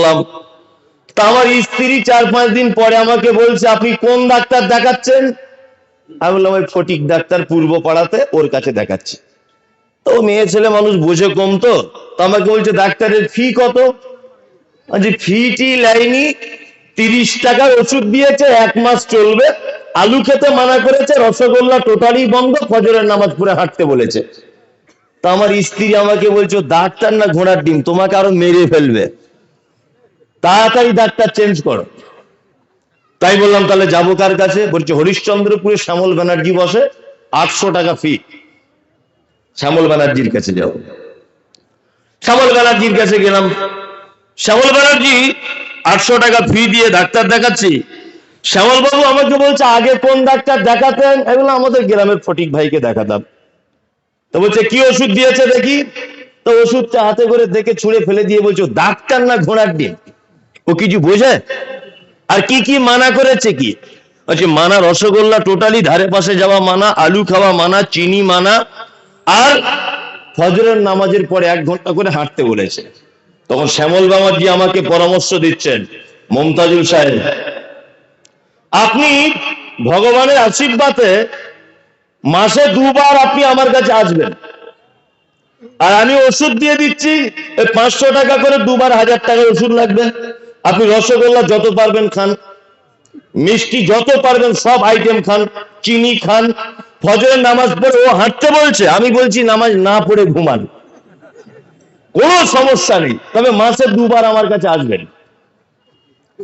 করলাম তা আমার স্ত্রী চার পাঁচ দিন পরে আমাকে বলছে, আপনি কোন ডাক্তার দেখাচ্ছেন? আমি বললাম, ওই ফটিক ডাক্তার পূর্ব পাড়াতে ওর কাছে দেখাচ্ছি। তো মেয়ে ছেলে মানুষ বোঝে কম তো। আমাকে বলছে, ডাক্তারের ফি কত? যে ফিটি লাইনি তিরিশ টাকার ওষুধ দিয়েছে, এক মাস চলবে। আলু খেতে মানা করেছে, রসগোল্লা টোটালি বন্ধ, ফজরের নামাজ পড়ে হাঁটতে বলেছে। তা আমার স্ত্রী আমাকে বলছো, ডাক্তার না ঘোড়ার ডিম, তোমাকে আরও মেরে ফেলবে। তাড়াতাড়ি ডাক্তার চেঞ্জ করো। তাই বললাম, তাহলে যাব কার কাছে? বলছে হরিশ্চন্দ্রপুরে শ্যামল ব্যানার্জি বসে, আটশো টাকা ফি শ্যামল ব্যানার্জির কাছে যাও শ্যামল ব্যানার্জির কাছে গেলাম। শ্যামল ব্যানার্জি, আটশো টাকা ফি দিয়ে ডাক্তার দেখাচ্ছি। শ্যামল বাবু আমাকে বলছে, আগে কোন ডাক্তার দেখাতেন? এগুলো আমাদের গ্রামের ফটিক ভাইকে দেখাতাম। তো বলছে, কি ওষুধ দিয়েছে দেখি? তো ওষুধটা হাতে করে দেখে ছুঁড়ে ফেলে দিয়ে বলছো, ডাক্তার না ঘোড়ার ডিম? ও কিছু বোঝে? আর কি কি মানা করেছে কি? বলছে মানা রসগোল্লা টোটালি ধারে পাশে যাওয়া মানা, আলু খাওয়া মানা, চিনি মানা, আর ফজরের নামাজের পরে এক ঘণ্টা করে হাঁটতে বলেছে। তখন শ্যামল বাবাজি আমাকে পরামর্শ দিচ্ছেন, মমতাজুল সাহেব। আপনি ভগবানের আশীর্বাদে মাসে দুবার আপনি আমার কাছে আসবেন। আর আমি ওষুধ দিয়ে দিচ্ছি পাঁচশো টাকা করে দুবার হাজার টাকার ওষুধ লাগবে। আপনি রসগোল্লা যত পারবেন খান, মিষ্টি যত পারবেন সব আইটেম খান, চিনি খান, ফজরের নামাজ পড়ে ও হাঁটতে বলছে, আমি বলছি নামাজ না পড়ে ঘুমান। কোনো সমস্যা নেই, তবে মাসে দুবার আমার কাছে আসবেন।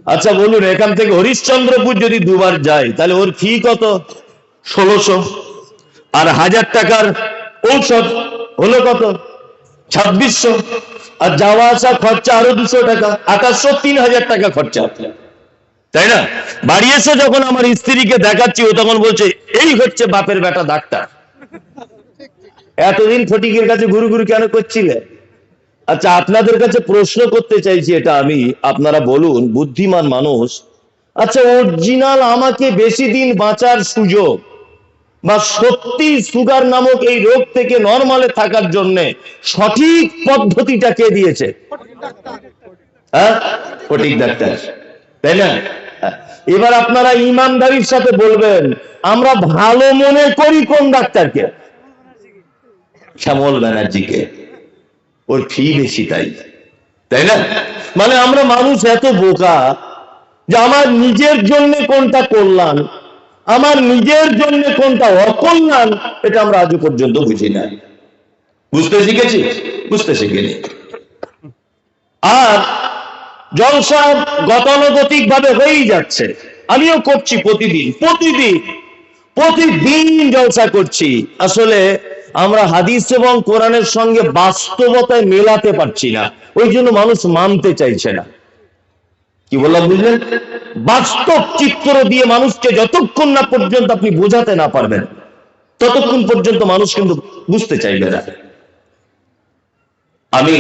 আচ্ছা বলুন, এখান থেকে হরিশ্চন্দ্রপুর যদি দুবার যায়, তাহলে ওর ফি কত? ষোলোশো। আর হাজার টাকার ঔষধ হলো কত? ছাব্বিশশো। আর যাওয়া আসা খরচা আরও দুশো টাকা, আঠাশশো, তিন হাজার টাকা খরচা তাই না? বাড়ি এসে যখন আমার স্ত্রীকে দেখাচ্ছি, ও তখন বলছে, এই হচ্ছে বাপের বেটা ডাক্তার। এতদিন ফটিকের কাছে ঘুরু ঘুরু কেন করছিলে? আচ্ছা আপনাদের কাছে প্রশ্ন করতে চাইছি এটা আমি, আপনারা বলুন, বুদ্ধিমান মানুষ। আচ্ছা অরিজিনাল আমাকে বেশি দিন বাঁচার সুযোগ বা সত্যি সুগার নামক এই রোগ থেকে নর্মালে থাকার জন্য সঠিক পদ্ধতিটা কে দিয়েছে? হ্যাঁ? হ্যাঁ। এবার আপনারা ইমানদারির সাথে বলবেন, আমরা ভালো মনে করি কোন ডাক্তারকে? শ্যামল ব্যানার্জিকে। ওর ফি বেশি তাই। তাই না? মানে আমরা মানুষ এত বোকা যে আমার নিজের জন্য কোনটা কল্যাণ আমার নিজের জন্য কোনটা অকল্যাণ, এটা আমরা আজও পর্যন্ত বুঝি না বুঝতে শিখেছি? বুঝতে শিখিনি। আর জলসা গতানুগতিক ভাবে হয়েই যাচ্ছে। আমিও করছি প্রতিদিন প্রতিদিন প্রতিদিন জলসা করছি। আসলে আমরা হাদিস এবং কোরআনের সঙ্গে বাস্তবতায় মেলাতে পারছি না। ওই জন্য মানুষ মানতে চাইছে না। কি বললাম বুঝলেন? বাস্তব চিত্র দিয়ে মানুষকে যতক্ষণ না পর্যন্ত আপনি বোঝাতে না পারবেন, ততক্ষণ পর্যন্ত মানুষ কিন্তু বুঝতে চাইবে না। আমি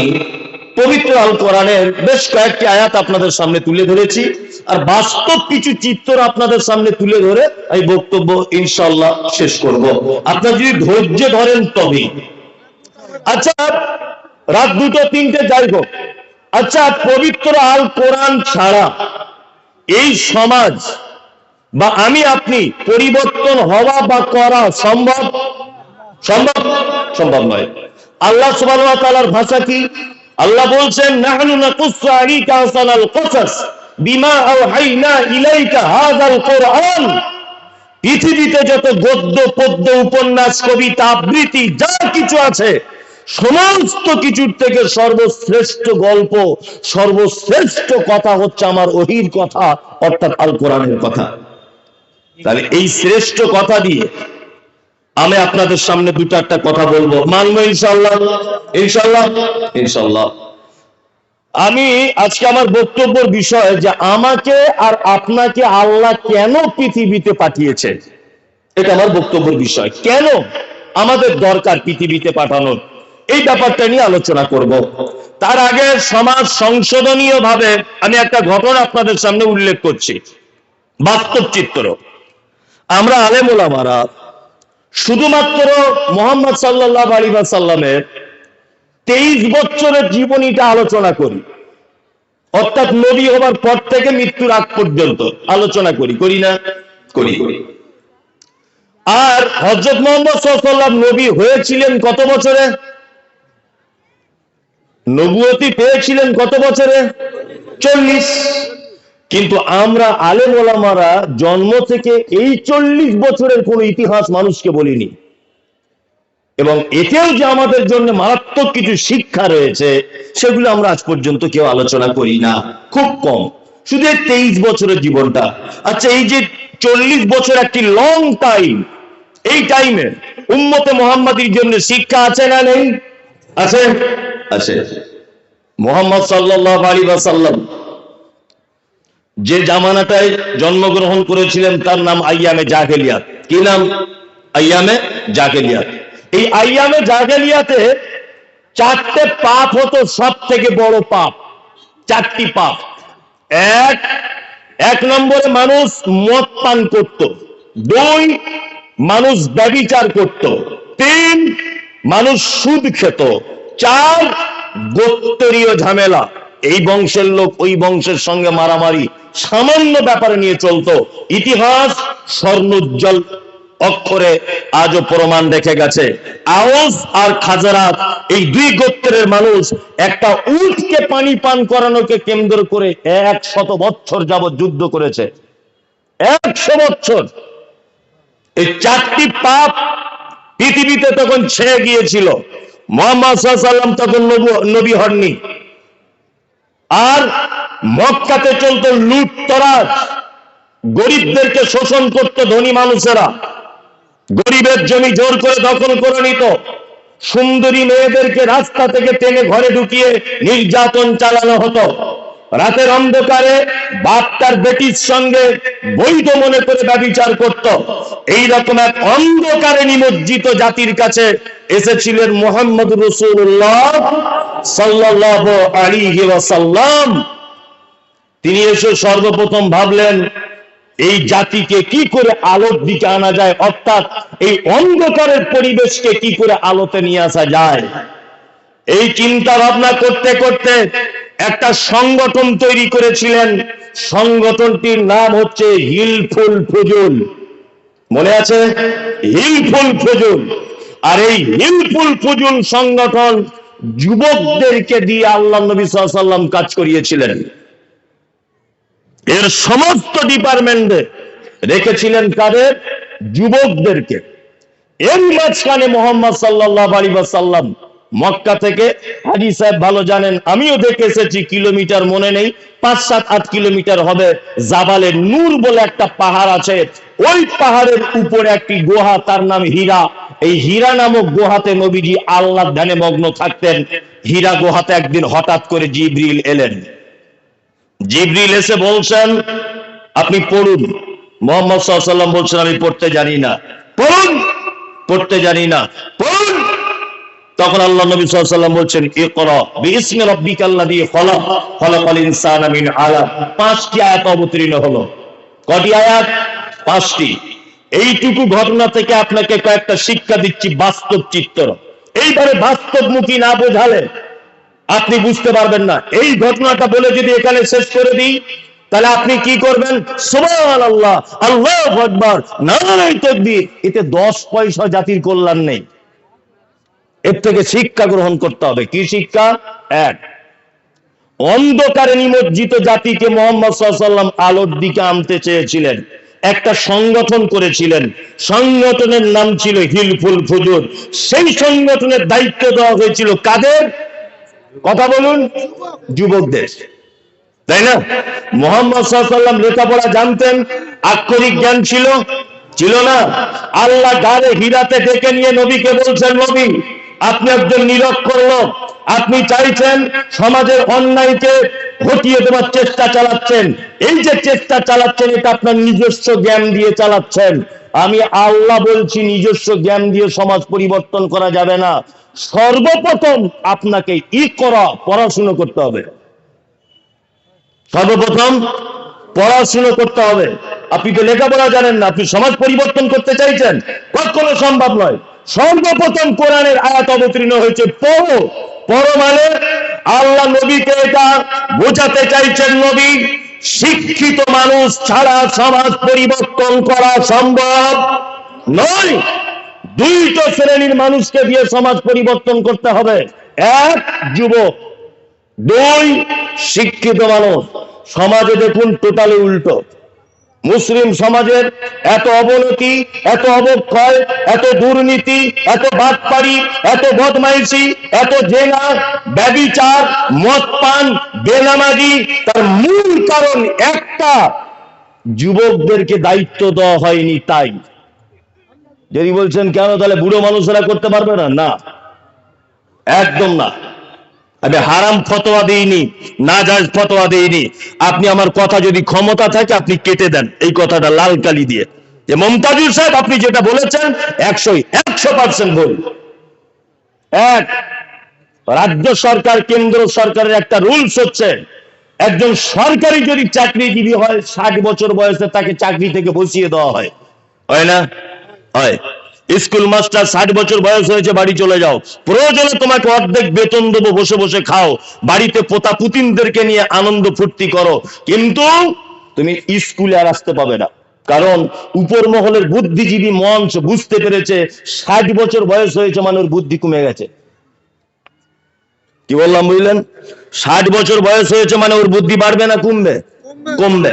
পবিত্র আল কোরআনের বেশ কয়েকটি আয়াত আপনাদের সামনে তুলে ধরেছি, আর বাস্তব কিছু চিত্র আপনাদের সামনে তুলে ধরে এই বক্তব্য ইনশাল্লাহ শেষ করব। আপনার যদি ধৈর্য ধরেন তবে আচ্ছা রাত দুটো, তিনটে, যাই হোক। আচ্ছা পবিত্র আল কোরআন ছাড়া এই সমাজ বা আমি আপনি পরিবর্তন হওয়া বা করা সম্ভব? সম্ভব? সম্ভব নয়। আল্লাহ ওয়া ভাষা কি? আল্লাহ বলছেন পৃথিবীতে যত গদ্য, পদ্য, উপন্যাস, কবিতা, আবৃত্তি, যা কিছু আছে সমস্ত কিছুর থেকে সর্বশ্রেষ্ঠ গল্প, সর্বশ্রেষ্ঠ কথা হচ্ছে আমার ওহির কথা, অর্থাৎ আল কোরআনের কথা। তাহলে এই শ্রেষ্ঠ কথা দিয়ে আমি আপনাদের সামনে দুটো একটা কথা বলব। মানবো ইনশাল্লাহ ইনশাল্লাহ ইনশাল্লাহ আমি আজকে আমার বক্তব্যের বিষয় যে আমাকে আর আপনাকে আল্লাহ কেন পৃথিবীতে পাঠিয়েছে এটা আমার বক্তব্যের বিষয়। কেন আমাদের দরকার পৃথিবীতে পাঠানোর? এই ব্যাপারটা নিয়ে আলোচনা করব। তার আগে সমাজ সংশোধনীয় ভাবে আমি একটা ঘটনা আপনাদের সামনে উল্লেখ করছি। বাস্তব চিত্র। আমরা আলেমুলামারা শুধুমাত্র মোহাম্মদ সাল্লাহ আলী সাল্লামের তেইশ বছরের জীবনীটা আলোচনা করি। অর্থাৎ নবী হবার পর থেকে মৃত্যুর আগ পর্যন্ত আলোচনা করি করি না? করি। আর হজরত মোহাম্মদ সাল্লাম নবী হয়েছিলেন কত বছরে? নবুয়তি পেয়েছিলেন কত বছরে? চল্লিশ। কিন্তু আমরা আলেম ওলামারা জন্ম থেকে এই চল্লিশ বছরের কোন ইতিহাস মানুষকে বলিনি। এবং এতেও যে আমাদের জন্য মারাত্মক কিছু শিক্ষা রয়েছে, সেগুলো আমরা আজ পর্যন্ত কেউ আলোচনা করি না। খুব কম। শুধু তেইশ বছরের জীবনটা। আচ্ছা এই যে চল্লিশ বছর একটি লং টাইম এই টাইমে উম্মতে মোহাম্মদীর জন্য শিক্ষা আছে না নেই? আছে? আছে। মোহাম্মদ সাল্লাহ আলী সাল্লাম যে জামানাটায় জন্মগ্রহণ করেছিলেন, তার নাম আইয়ামে জাহেলিয়াত। কি নাম? আইয়ামে জাহেলিয়াত। এই আইয়ামে জাহেলিয়াতে চারটে পাপ হতো সব থেকে বড় পাপ। চারটি পাপ। এক এক নম্বরে মানুষ মদ পান করত। দুই, মানুষ ব্যবিচার করত। তিন, মানুষ সুদ খেত। চার গোত্তরীয় ঝামেলা। এই বংশের লোক ওই বংশের সঙ্গে মারামারি সামান্য ব্যাপারে নিয়ে চলতো। ইতিহাস স্বর্ণোজ্জ্বল অক্ষরে আজও প্রমাণ রেখে গেছে। আওস আর খাজারাত, এই দুই গোত্রের মানুষ একটা উটকে পানি পান করানোকে কেন্দ্র করে এক শত বছর যাবৎ যুদ্ধ করেছে। একশো বছর এই চারটি পাপ পৃথিবীতে তখন ছেয়ে গিয়েছিল। মোহাম্মদ তখন নবী হননি। আর মক্কাতে চলত লুট, তরাজ। গরিবদেরকে শোষণ করতো ধনী মানুষেরা। গরিবের জমি জোর করে দখল করে নিত। সুন্দরী মেয়েদেরকে রাস্তা থেকে টেনে ঘরে ঢুকিয়ে নির্যাতন চালানো হতো। রাতের অন্ধকারে বাপ তার বেটির সঙ্গে বৈধ মনে করে ব্যবচার করত। এই রকম এক অন্ধকারে নিমজ্জিত জাতির কাছে এসেছিলেন মোহাম্মদ রসুল্লাহ সাল্লাহ আলী ওয়াসাল্লাম। তিনি এসে সর্বপ্রথম ভাবলেন, এই জাতিকে কি করে আলোর দিকে আনা যায়? অর্থাৎ এই অন্ধকারের পরিবেশকে কি করে আলোতে নিয়ে আসা যায়? এই চিন্তা ভাবনা করতে করতে একটা সংগঠন তৈরি করেছিলেন। সংগঠনটির নাম হচ্ছে হিলফুল ফজুল। মনে আছে? হিলফুল ফজুল। আর এই হিলফুল ফজুল সংগঠন যুবকদেরকে দিয়ে আল্লাহ নবী সাল্লাম কাজ করিয়েছিলেন। এর সমস্ত ডিপার্টমেন্টে রেখেছিলেন কাদের? যুবকদেরকে। এর মাঝখানে মোহাম্মদ সাল্লাহ আলী সাল্লাম মক্কা থেকে হাজি সাহেব ভালো জানেন, আমিও দেখে এসেছি, কিলোমিটার মনে নেই, পাঁচ, সাত, আট কিলোমিটার হবে জাবালে নূর বলে একটা পাহাড় আছে, ওই পাহাড়ের উপরে একটি গুহা, তার নাম হীরা। এই হীরা নামক গুহাতে নবীজি আল্লাহ ধ্যানে মগ্ন থাকতেন। হীরা গুহাতে একদিন হঠাৎ করে জিব্রিল এলেন। জিব্রিল এসে বলছেন, আপনি পড়ুন। মোহাম্মদ সাল্লাম বলছেন, আমি পড়তে জানি না। পড়ুন? পড়তে জানি না। পড়ুন তখন আল্লাহ নবী সাল্লাম বলছেন মিন আলাক পাঁচটি আয়াত অবতীর্ণ হলো। কটি আয়াত? পাঁচটি। এইটুকু ঘটনা থেকে আপনাকে কয়েকটা শিক্ষা দিচ্ছি, বাস্তব চিত্র। এইবারে বাস্তবমুখী না বোঝালে আপনি বুঝতে পারবেন না। এই ঘটনাটা বলে যদি এখানে শেষ করে দিই, তাহলে আপনি কি করবেন? সুবহান আল্লাহ আল্লাহ নারাই তকবীর। এতে দশ পয়সা জাতির কল্যাণ নেই। এর থেকে শিক্ষা গ্রহণ করতে হবে। কি শিক্ষা? এক, অন্ধকারে নিমজ্জিত জাতিকে মোহাম্মদ সাল্লাম আলোর দিকে আনতে চেয়েছিলেন। একটা সংগঠন করেছিলেন। সংগঠনের নাম ছিল হিলফুল ফুজুর। সেই সংগঠনের দায়িত্ব দেওয়া হয়েছিল কাদের? কথা বলুন, যুবকদের। তাই না? মোহাম্মদ সাল্লাম লেখাপড়া জানতেন, আক্ষরিক জ্ঞান ছিল? ছিল না। আল্লাহ গাড়ে হীরাতে ডেকে নিয়ে নবীকে বলছেন, নবী আপনি একজন নিরক্ষর লোক। আপনি চাইছেন সমাজের অন্যায়কে ঘটিয়ে দেওয়ার চেষ্টা চালাচ্ছেন। এই যে চেষ্টা চালাচ্ছেন, এটা আপনার নিজস্ব জ্ঞান দিয়ে চালাচ্ছেন। আমি আল্লাহ বলছি, নিজস্ব জ্ঞান দিয়ে সমাজ পরিবর্তন করা যাবে না। সর্বপ্রথম আপনাকে ই করা, পড়াশুনো করতে হবে। সর্বপ্রথম পড়াশুনো করতে হবে। আপনি তো লেখাপড়া জানেন না, আপনি সমাজ পরিবর্তন করতে চাইছেন? কখনো সম্ভব নয়। সর্বপ্রথম কোরআনের আয়াত অবতীর্ণ হয়েছে। পড়ো মানে আল্লাহ নবীকে এটা বোঝাতে চাইছেন নবী, শিক্ষিত মানুষ ছাড়া সমাজ পরিবর্তন করা সম্ভব নয়। দুইটো শ্রেণির মানুষকে দিয়ে সমাজ পরিবর্তন করতে হবে। এক, যুবক। দুই, শিক্ষিত মানুষ। সমাজে দেখুন, টোটালি উল্টো। মুসলিম সমাজের এত অবনতি, এত অবক্ষয়, এত দুর্নীতি, এত বাটপাড়ি, এত বদমাইশি, এত জেনা, ব্যবিচার মদ পান বেনামাজি, তার মূল কারণ একটা, যুবকদেরকে দায়িত্ব দেওয়া হয়নি তাই। যদি বলছেন কেন তাহলে বুড়ো মানুষেরা করতে পারবে না? না। একদম না। আমি হারাম ফতোয়া দিইনি না যাজ ফতোয়া দিইনি। আপনি আমার কথা যদি ক্ষমতা থাকে, আপনি কেটে দেন। এই কথাটা লাল কালি দিয়ে। যে মমতাজুর সাহেব, আপনি যেটা বলেছেন, একশো একশো পার্সেন্ট ভুল। এক, রাজ্য সরকার, কেন্দ্র সরকারের একটা রুলস হচ্ছে, একজন সরকারি যদি চাকরিজীবী হয়, ষাট বছর বয়সে তাকে চাকরি থেকে বসিয়ে দেওয়া হয়। হয় না? হয়। স্কুল মাস্টার ষাট বছর বয়স হয়েছে বাড়ি চলে যাও। প্রয়োজনে তোমাকে অর্ধেক বেতন দেবো বসে বসে খাও। বাড়িতে পোতা পুতিনদেরকে নিয়ে আনন্দ ফুর্তি করো। কিন্তু তুমি স্কুলে আর আসতে পাবে না। কারণ উপর মহলের বুদ্ধিজীবী মঞ্চ বুঝতে পেরেছে ষাট বছর বয়স হয়েছে মানুষ বুদ্ধি কমে গেছে। কি বললাম বুঝলেন? ষাট বছর বয়স হয়েছে মানে ওর বুদ্ধি বাড়বে না কমবে। কমবে।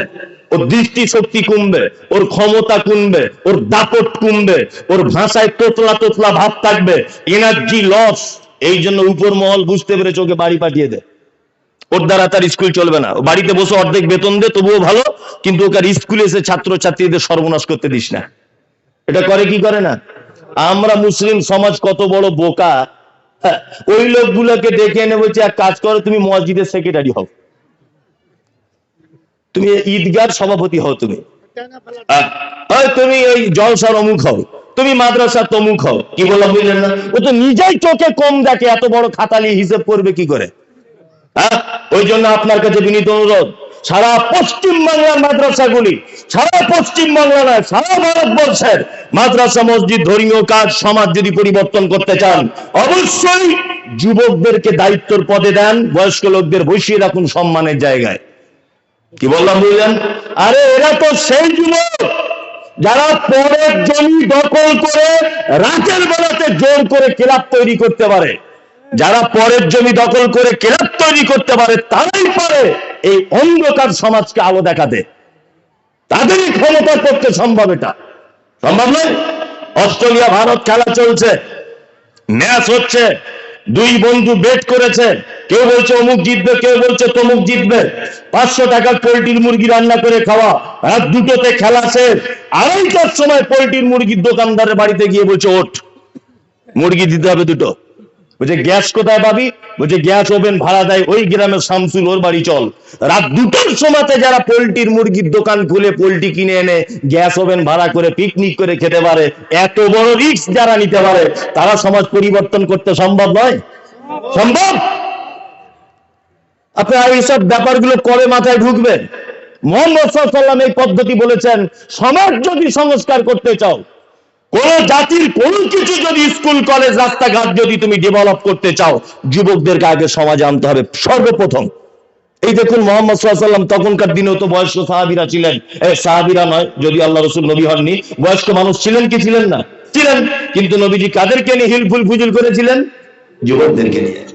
ওর দৃষ্টি শক্তি কমবে ওর ক্ষমতা কমবে ওর দাপট কমবে ওর ভাষায় তোতলা তোতলা ভাব থাকবে এনার্জি লস এই জন্য উপর মহল বুঝতে পেরেছে ওকে বাড়ি পাঠিয়ে দেয় ওর দ্বারা তার স্কুল চলবে না। বাড়িতে বসে অর্ধেক বেতন দে তবুও ভালো কিন্তু ওকে স্কুলে এসে ছাত্র ছাত্রীদের সর্বনাশ করতে দিস না। এটা করে কি করে না? আমরা মুসলিম সমাজ কত বড় বোকা। হ্যাঁ, ওই লোকগুলোকে ডেকে এনে বলছে এক কাজ করো তুমি মসজিদের সেক্রেটারি হও। তুমি ঈদগার সভাপতি হও তুমি। তুমি ওই জলসার অমুক হও, তুমি মাদ্রাসার তমুক হও, কি বললাম বুঝলেন না? ও তো নিজেই চোখে কম দেখে, এত বড় খাতালি হিসেব করবে কি করে? হ্যাঁ ওই জন্য আপনার কাছে বিনীত অনুরোধ, সারা পশ্চিম বাংলার মাদ্রাসাগুলি সারা পশ্চিম বাংলা নয়, সারা ভারতবর্ষের মাদ্রাসা, মসজিদ, ধর্মীয় কাজ, সমাজ যদি পরিবর্তন করতে চান, অবশ্যই যুবকদেরকে দায়িত্বর পদে দেন, বয়স্ক লোকদের বসিয়ে রাখুন সম্মানের জায়গায়। কি বললাম বুঝলেন? আরে এরা তো সেই যুবক যারা পরের জমি দখল করে রাতের বেলাতে জোর করে ক্লাব তৈরি করতে পারে। যারা পরের জমি দখল করে ক্লাব তৈরি করতে পারে, তারাই পারে এই অন্ধকার সমাজকে আলো দেখাতে। তাদেরই ক্ষমতা করতে সম্ভব এটা। সম্ভব নয়? অস্ট্রেলিয়া, ভারত খেলা চলছে, ম্যাচ হচ্ছে দুই বন্ধু বেট করেছে। কেউ বলছে অমুক জিতবে, কেউ বলছে তমুক জিতবে। পাঁচশো টাকার পোলট্রির মুরগি রান্না করে খাওয়া, রাত দুটোতে খেলা শেষ। আড়াইটার সময় পোলট্রির মুরগির দোকানদারের বাড়িতে গিয়ে বলছে, ওঠ, মুরগি দিতে হবে দুটো। বলছে, গ্যাস কোথায় পাবি? বলছে, গ্যাস ওভেন ভাড়া দেয় ওই গ্রামের শামসুল, ওর বাড়ি চল। রাত দুটোর সময়তে যারা পোল্ট্রির মুরগির দোকান খুলে পোলট্রি কিনে এনে গ্যাস ওভেন ভাড়া করে পিকনিক করে খেতে পারে, এত বড় রিস্ক যারা নিতে পারে, তারা সমাজ পরিবর্তন করতে সম্ভব নয়? সম্ভব? আপনারা এইসব ব্যাপারগুলো করে মাথায় ঢুকবেন? মোহাম্মদ সাল্লাম এই পদ্ধতি বলেছেন, সমাজ যদি সংস্কার করতে চাও কোন জাতির কোন কিছু যদি স্কুল, কলেজ, রাস্তাঘাট যদি তুমি ডেভেলপ করতে চাও যুবকদেরকে আগে সমাজে আনতে হবে সর্বপ্রথম। এই দেখুন মোহাম্মদ সাল্লাম তখনকার দিনেও তো বয়স্ক সাহাবিরা ছিলেন। সাহাবিরা নয়, যদি আল্লাহ রসুল নবী হননি, বয়স্ক মানুষ ছিলেন কি ছিলেন না? ছিলেন। কিন্তু নবীজি কাদেরকে নিয়ে হিলফুল ফুজুল করেছিলেন? যুবকদেরকে নিয়ে।